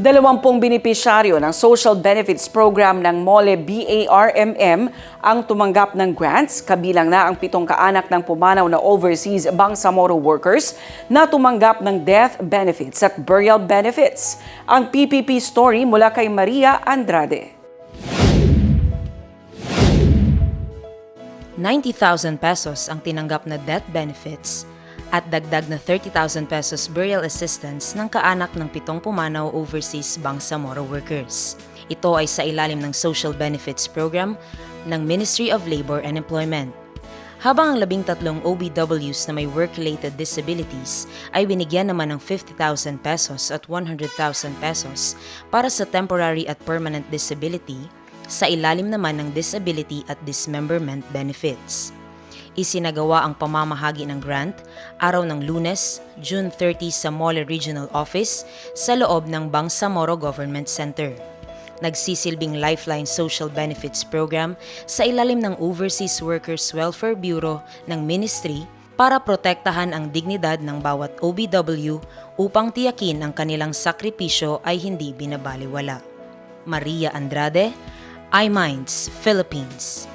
Dalawampung benepisyaryo ng Social Benefits Program ng MOLE BARMM ang tumanggap ng grants, kabilang na ang pitong kaanak ng pumanaw na overseas Bangsamoro workers na tumanggap ng death benefits at burial benefits. Ang PPP story mula kay Maria Andrade. 90,000 pesos ang tinanggap na death benefits at dagdag na 30,000 pesos burial assistance ng kaanak ng pitong pumanaw overseas Bangsamoro workers. Ito ay sa ilalim ng Social Benefits Program ng Ministry of Labor and Employment. Habang ang labing tatlong OBWs na may work-related disabilities ay binigyan naman ng 50,000 pesos at 100,000 pesos para sa temporary at permanent disability sa ilalim naman ng disability at dismemberment benefits. Isinagawa ang pamamahagi ng grant araw ng lunes, June 30 sa Mole Regional Office sa loob ng Bangsamoro Government Center. Nagsisilbing Lifeline Social Benefits Program sa ilalim ng Overseas Workers Welfare Bureau ng Ministry para protektahan ang dignidad ng bawat OBW upang tiyakin ang kanilang sakripisyo ay hindi binabaliwala. Maria Andrade, iMinds, Philippines.